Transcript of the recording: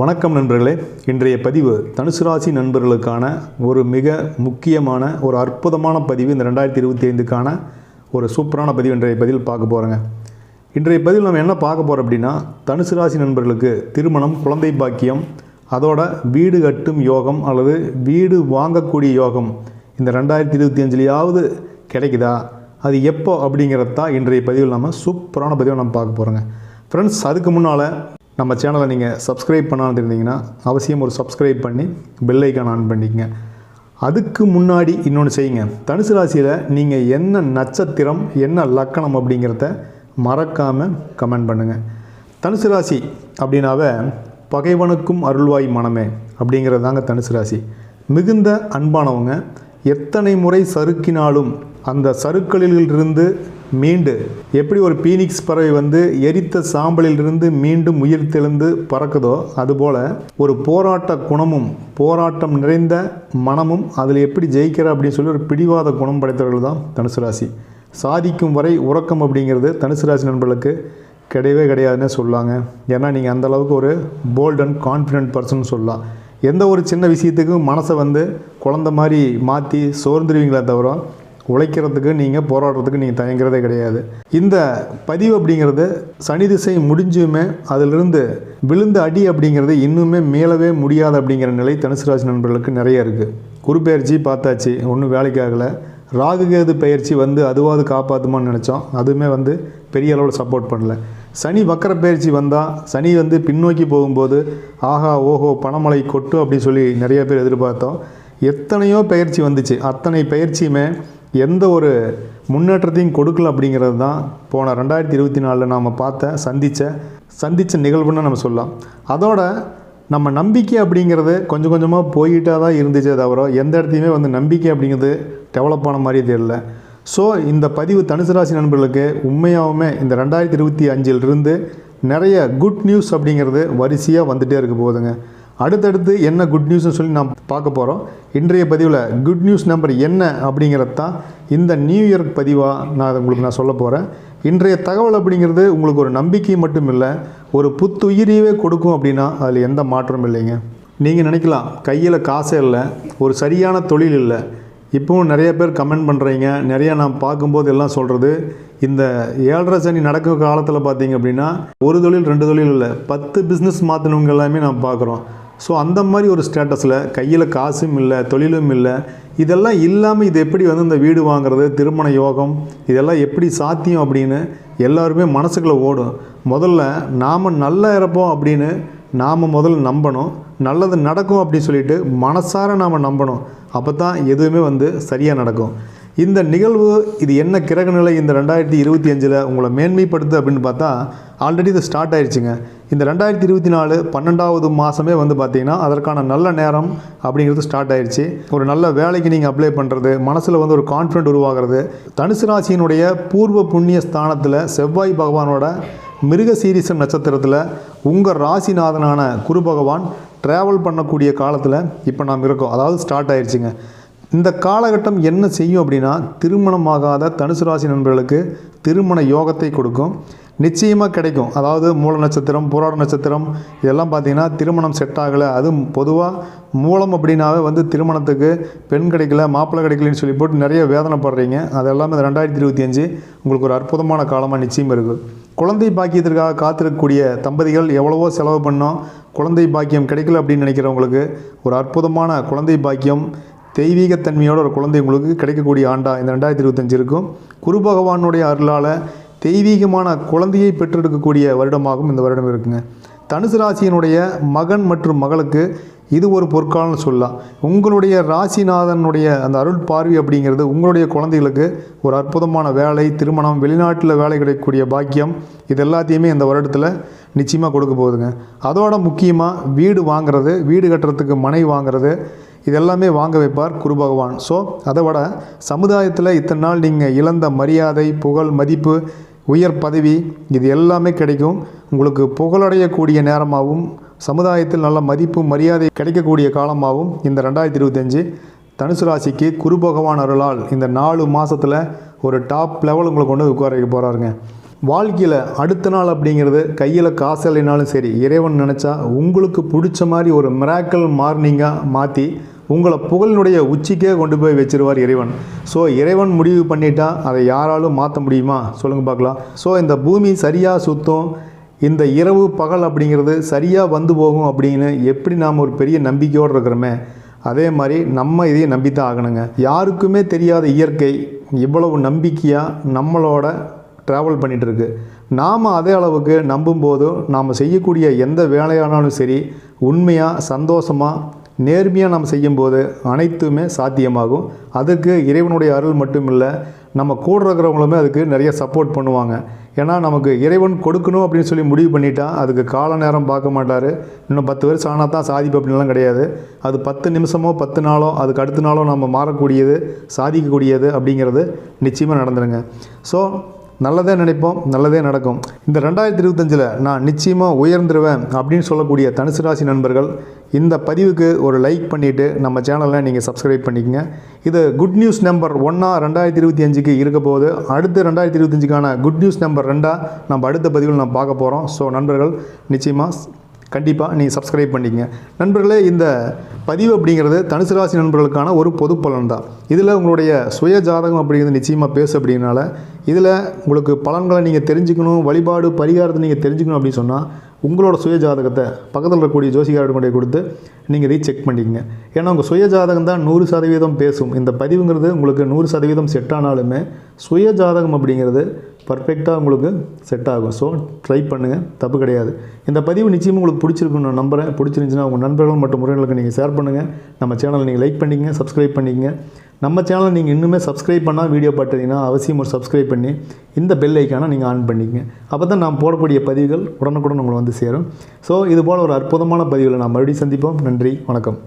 வணக்கம் நண்பர்களே. இன்றைய பதிவு தனுசு ராசி நண்பர்களுக்கான ஒரு மிக முக்கியமான ஒரு அற்புதமான பதிவு. இந்த ரெண்டாயிரத்தி இருபத்தி ஐந்துக்கான ஒரு சூப்பரான பதிவு இன்றைய பதிவில் பார்க்க போகிறோங்க இன்றைய பதிவில் நம்ம என்ன பார்க்க போகிறோம் அப்படின்னா தனுசு ராசி நண்பர்களுக்கு திருமணம் குழந்தை பாக்கியம் அதோட வீடு கட்டும் யோகம் அல்லது வீடு வாங்கக்கூடிய யோகம் இந்த ரெண்டாயிரத்தி இருபத்தி அஞ்சுலையாவது கிடைக்குதா? அது எப்போ அப்படிங்கிறத தான் இன்றைய பதிவில் நம்ம சூப்பரான பதிவை நம்ம பார்க்க போகிறோங்க ஃப்ரெண்ட்ஸ் அதுக்கு முன்னால் நம்ம சேனலை நீங்கள் சப்ஸ்கிரைப் பண்ணாமல் இருந்தீங்கன்னா அவசியம் ஒரு சப்ஸ்கிரைப் பண்ணி பெல் ஐக்கான் ஆன் பண்ணிக்கங்க. அதுக்கு முன்னாடி இன்னொன்று செய்யுங்க. தனுசு ராசியில் நீங்கள் என்ன நட்சத்திரம் என்ன லக்கணம் அப்படிங்கிறத மறக்காமல் கமெண்ட் பண்ணுங்கள் தனுசு ராசி அப்படின்னாவே பகைவனுக்கும் அருள்வாய் மனமே அப்படிங்கிறது தாங்க தனுசு ராசி. மிகுந்த அன்பானவங்க. எத்தனை முறை சறுக்கினாலும் அந்த சறுக்களிலிருந்து மீண்டு எப்படி ஒரு பீனிக்ஸ் பறவை வந்து எரித்த சாம்பலிலிருந்து மீண்டும் உயிர் தெழுந்து பறக்குதோ அதுபோல் ஒரு போராட்ட குணமும் போராட்டம் நிறைந்த மனமும் அதில் எப்படி ஜெயிக்கிற அப்படின்னு சொல்லி ஒரு பிடிவாத குணம் படைத்தவர்கள் தான் தனுசு ராசி. சாதிக்கும் வரை உறக்கம் அப்படிங்கிறது தனுசு ராசி நண்பர்களுக்கு கிடையவே கிடையாதுன்னே சொல்லாங்க. ஏன்னா நீங்கள் அந்தளவுக்கு ஒரு போல்ட் அண்ட் கான்ஃபிடென்ட் பர்சன் சொல்லலாம். எந்த ஒரு சின்ன விஷயத்துக்கும் மனசை வந்து குழந்த மாதிரி மாற்றி சோர்ந்துருவீங்களே தவிர உழைக்கிறதுக்கு நீங்கள் போராடுறதுக்கு நீங்கள் தயங்குறதே கிடையாது. இந்த பதிவு அப்படிங்கிறது சனி திசை முடிஞ்சுமே அதிலிருந்து விழுந்த அடி அப்படிங்கிறது இன்னுமே மேலவே முடியாது அப்படிங்கிற நிலை தனுசு ராசி நண்பர்களுக்கு நிறைய இருக்குது குருப்பெயர்ச்சி பார்த்தாச்சு ஒன்றும் வேலைக்கு ஆகலை. ராகுகேது பயிற்சி வந்து அதுவாது காப்பாற்றுமான்னு நினச்சோம். அதுவுமே வந்து பெரிய அளவில் சப்போர்ட் பண்ணல. சனி வக்கர பயிற்சி வந்தால் சனி வந்து பின்னோக்கி போகும்போது ஆஹா ஓஹோ பணமலை கொட்டு அப்படின்னு சொல்லி நிறைய பேர் எதிர்பார்த்தோம். எத்தனையோ பயிற்சி வந்துச்சு. அத்தனை பயிற்சியுமே எந்த ஒரு முன்னேற்றத்தையும் கொடுக்கல அப்படிங்கிறது தான் போன ரெண்டாயிரத்தி இருபத்தி நாலில் நாம் பார்த்த சந்தித்த சந்தித்த நிகழ்வுன்னு நம்ம சொல்லலாம். அதோட நம்ம நம்பிக்கை அப்படிங்கிறது கொஞ்சம் கொஞ்சமாக போயிட்டே தான் இருந்துச்சே தவிர எந்த இடத்தையுமே வந்து நம்பிக்கை அப்படிங்கிறது டெவலப் ஆன மாதிரி தெரியல. ஸோ இந்த பதிவு தனுசு ராசி நண்பர்களுக்கு உண்மையாகவுமே இந்த ரெண்டாயிரத்தி இருபத்தி அஞ்சிலிருந்து நிறைய குட் நியூஸ் அப்படிங்கிறது வரிசையாக வந்துகிட்டே இருக்க போகுதுங்க. அடுத்தடுத்து என்ன குட் நியூஸ்னு சொல்லி நாம் பார்க்க போகிறோம் இன்றைய பதிவில் குட் நியூஸ் நம்பர் என்ன அப்படிங்கிறது தான் இந்த நியூ இயர் பதிவாக நான் அதை உங்களுக்கு நான் சொல்ல போகிறேன் இன்றைய தகவல் அப்படிங்கிறது உங்களுக்கு ஒரு நம்பிக்கை மட்டும் இல்லை ஒரு புத்துயிரியவே கொடுக்கும் அப்படின்னா அதில் எந்த மாற்றமும் இல்லைங்க. நீங்கள் நினைக்கலாம் கையில் காசே இல்லை ஒரு சரியான தொழில் இல்லை. இப்போவும் நிறைய பேர் கமெண்ட் பண்ணுறீங்க நிறையா நான் பார்க்கும்போது எல்லாம் சொல்கிறது இந்த ஏழரை சனி நடக்கும் காலத்தில் பார்த்தீங்க அப்படின்னா ஒரு தொழில் ரெண்டு தொழில் இல்லை பத்து பிஸ்னஸ் மாற்றினவங்க எல்லாமே நான் பார்க்குறோம். ஸோ அந்த மாதிரி ஒரு ஸ்டேட்டஸில் கையில் காசும் இல்லை தொழிலும் இல்லை இதெல்லாம் இல்லாமல் இது எப்படி வந்து இந்த வீடு வாங்குறது திருமண யோகம் இதெல்லாம் எப்படி சாத்தியம் அப்படின்னு எல்லாருமே மனசுக்குள்ளே ஓடும். முதல்ல நாம் நல்லா இருப்போம் அப்படின்னு நாம் முதல்ல நம்பணும். நல்லது நடக்கும் அப்படின்னு சொல்லிட்டு மனசார நாம் நம்பணும். அப்போ தான் எதுவுமே வந்து சரியாக நடக்கும். இந்த நிகழ்வு இது என்ன கிரக நிலை இந்த ரெண்டாயிரத்தி இருபத்தி அஞ்சில் உங்களை மேன்மைப்படுத்து அப்படின்னு பார்த்தா ஆல்ரெடி இது ஸ்டார்ட் ஆயிடுச்சுங்க இந்த ரெண்டாயிரத்தி இருபத்தி நாலு பன்னெண்டாவது மாதமே வந்து பார்த்திங்கன்னா அதற்கான நல்ல நேரம் அப்படிங்கிறது ஸ்டார்ட் ஆயிடுச்சு ஒரு நல்ல வேலைக்கு நீங்கள் அப்ளை பண்ணுறது மனசில் வந்து ஒரு கான்ஃபிடென்ட் உருவாகிறது தனுசு ராசியினுடைய பூர்வ புண்ணிய ஸ்தானத்தில் செவ்வாய் பகவானோட மிருக சீரிசம் நட்சத்திரத்தில் உங்கள் ராசிநாதனான குரு பகவான் ட்ராவல் பண்ணக்கூடிய காலத்தில் இப்போ நாம் இருக்கோம். அதாவது ஸ்டார்ட் ஆயிடுச்சுங்க இந்த காலகட்டம் என்ன செய்யும் அப்படின்னா திருமணமாகாத தனுசு ராசி நண்பர்களுக்கு திருமண யோகத்தை கொடுக்கும். நிச்சயமாக கிடைக்கும். அதாவது மூல நட்சத்திரம் புராட நட்சத்திரம் இதெல்லாம் பார்த்திங்கன்னா திருமணம் செட் ஆகலை. அதுவும் பொதுவாக மூலம் அப்படின்னாவே வந்து திருமணத்துக்கு பெண் கிடைக்கல மாப்பிள்ளை கிடைக்கலன்னு சொல்லி போட்டு நிறைய வேதனைப்படுறீங்க. அது எல்லாமே இந்த ரெண்டாயிரத்தி இருபத்தி அஞ்சு உங்களுக்கு ஒரு அற்புதமான காலமாக நிச்சயம் இருக்குது குழந்தை பாக்கியத்திற்காக காத்திருக்கக்கூடிய தம்பதிகள் எவ்வளவோ செலவு பண்ணோம். குழந்தை பாக்கியம் கிடைக்கல அப்படின்னு நினைக்கிறவங்களுக்கு ஒரு அற்புதமான குழந்தை பாக்கியம் தெய்வீகத்தன்மையோட ஒரு குழந்தை உங்களுக்கு கிடைக்கக்கூடிய ஆண்டா இந்த ரெண்டாயிரத்தி இருபத்தஞ்சு இருக்கும். குரு பகவானுடைய அருளால் தெய்வீகமான குழந்தையை பெற்றெடுக்கக்கூடிய வருடமாகவும் இந்த வருடம் இருக்குங்க. தனுசு ராசியினுடைய மகன் மற்றும் மகளுக்கு இது ஒரு பொற்காலம்னு சொல்லலாம். உங்களுடைய ராசிநாதனுடைய அந்த அருள் பார்வை அப்படிங்கிறது உங்களுடைய குழந்தைகளுக்கு ஒரு அற்புதமான வேலை திருமணம் வெளிநாட்டில் வேலை கிடைக்கக்கூடிய பாக்கியம் இது எல்லாத்தையுமே இந்த வருடத்தில் நிச்சயமாக கொடுக்க போகுதுங்க. அதோட முக்கியமாக வீடு வாங்கிறது வீடு கட்டுறதுக்கு மனை வாங்குறது இதெல்லாமே வாங்க வைப்பார் குரு பகவான். ஸோ அதை விட சமுதாயத்தில் இத்தனை நாள் நீங்கள் இழந்த மரியாதை புகழ் மதிப்பு உயர் பதவி இது எல்லாமே கிடைக்கும். உங்களுக்கு புகழடையக்கூடிய நேரமாகவும் சமுதாயத்தில் நல்ல மதிப்பு மரியாதை கிடைக்கக்கூடிய காலமாகவும் இந்த ரெண்டாயிரத்தி இருபத்தஞ்சு தனுசு ராசிக்கு குரு பகவான் அருளால் இந்த நாலு மாதத்தில் ஒரு டாப் லெவல் உங்களை கொண்டு உட்கார வைக்க போகிறாருங்க வாழ்க்கையில் அடுத்த நாள் அப்படிங்கிறது கையில் காசு இல்லைனாலும் சரி இறைவன் நினச்சா உங்களுக்கு பிடிச்ச மாதிரி ஒரு மிராக்கல் மார்னிங்காக மாற்றி உங்களை புகழினுடைய உச்சிக்கே கொண்டு போய் வச்சிருவார் இறைவன். ஸோ இறைவன் முடிவு பண்ணிட்டா அதை யாராலும் மாற்ற முடியுமா? சொல்லுங்கள் பார்க்கலாம். ஸோ இந்த பூமி சரியாக சுத்தம் இந்த இரவு பகல் அப்படிங்கிறது சரியாக வந்து போகும் அப்படின்னு எப்படி நாம் ஒரு பெரிய நம்பிக்கையோடு இருக்கிறோமே? அதே மாதிரி நம்ம இதையும் நம்பித்தான் ஆகணுங்க. யாருக்குமே தெரியாத இயற்கை இவ்வளவு நம்பிக்கையாக நம்மளோட ட்ராவல் பண்ணிகிட்ருக்கு நாம் அதே அளவுக்கு நம்பும்போதும் நாம் செய்யக்கூடிய எந்த வேலையானாலும் சரி உண்மையாக சந்தோஷமாக நேர்மையாக நம்ம செய்யும்போது அனைத்துமே சாத்தியமாகும். அதுக்கு இறைவனுடைய அருள் மட்டும் இல்லை நம்ம கூட இருக்கிறவங்களுமே அதுக்கு நிறைய சப்போர்ட் பண்ணுவாங்க. ஏன்னா நமக்கு இறைவன் கொடுக்கணும் அப்படின்னு சொல்லி முடிவு பண்ணிட்டா அதுக்கு கால நேரம் பார்க்க மாட்டார். இன்னும் பத்து வருஷம் ஆனால் தான் சாதிப்பு அப்படின்லாம் கிடையாது. அது பத்து நிமிஷமோ பத்து நாளோ அதுக்கு அடுத்த நாளோ நம்ம மாறக்கூடியது சாதிக்கக்கூடியது அப்படிங்கிறது நிச்சயமாக நடந்துருங்க. ஸோ நல்லதே நினைப்போம் நல்லதே நடக்கும். இந்த ரெண்டாயிரத்தி இருபத்தஞ்சில் நான் நிச்சயமாக உயர்ந்துருவேன் அப்படின்னு சொல்லக்கூடிய தனுசு ராசி நண்பர்கள் இந்த பதிவுக்கு ஒரு லைக் பண்ணிவிட்டு நம்ம சேனலை நீங்கள் சப்ஸ்கிரைப் பண்ணிக்கங்க. இது குட் நியூஸ் நம்பர் ஒன்றா ரெண்டாயிரத்தி இருபத்தி அஞ்சுக்கு இருக்க போது அடுத்து ரெண்டாயிரத்தி இருபத்தஞ்சுக்கான குட் நியூஸ் நம்பர் ரெண்டாக நம்ம அடுத்த பதிவில் நம்ம பார்க்க போகிறோம் ஸோ நண்பர்கள் நிச்சயமாக கண்டிப்பாக நீங்கள் சப்ஸ்கிரைப் பண்ணிக்கங்க. நண்பர்களே இந்த பதிவு அப்படிங்கிறது தனுசு ராசி நண்பர்களுக்கான ஒரு பொது பலன் தான் இதில் உங்களுடைய சுய ஜாதகம் அப்படிங்கிறது நிச்சயமாக பேசு அப்படின்னால இதில் உங்களுக்கு பலன்களை நீங்கள் தெரிஞ்சுக்கணும் வழிபாடு பரிகாரத்தை நீங்கள் தெரிஞ்சுக்கணும் அப்படின்னு சொன்னால் உங்களோட சுய ஜாதகத்தை பக்கத்தில் இருக்கக்கூடிய ஜோசிகார்டு கொண்டே கொடுத்து நீங்கள் இதை செக் பண்ணிக்கங்க. ஏன்னா உங்கள் சுய ஜாதகம் தான் நூறு சதவீதம் பேசும். இந்த பதிவுங்கிறது உங்களுக்கு நூறு சதவீதம் செட் ஆனாலுமே சுய ஜாதகம் அப்படிங்கிறது பர்ஃபெக்டாக உங்களுக்கு செட் ஆகும். ஸோ ட்ரை பண்ணுங்கள் தப்பு கிடையாது. இந்த பதிவு நிச்சயமாக உங்களுக்கு பிடிச்சிருக்குன்னு நான் நம்புகிறேன் பிடிச்சிருந்துச்சின்னா உங்கள் நண்பர்கள் மற்றும் உறவினர்களுக்கு நீங்கள் ஷேர் பண்ணுங்கள் நம்ம சேனலை நீங்கள் லைக் பண்ணிக்கங்க சப்ஸ்கிரைப் பண்ணிக்கங்க. நம்ம சேனலை நீங்கள் இன்னுமே சப்ஸ்கிரைப் பண்ணால் வீடியோ பார்த்தீங்கன்னா அவசியம் ஒரு சப்ஸ்கிரைப் பண்ணி இந்த பெல் ஐக்கானை நீங்கள் ஆன் பண்ணிக்கங்க. அப்போ தான் நான் போடக்கூடிய பதிவுகள் உடனுக்குடன் உங்களை வந்து சேரும். ஸோ இது போல் ஒரு அற்புதமான பதிவில் நான் மறுபடியும் சந்திப்போம். நன்றி. வணக்கம்.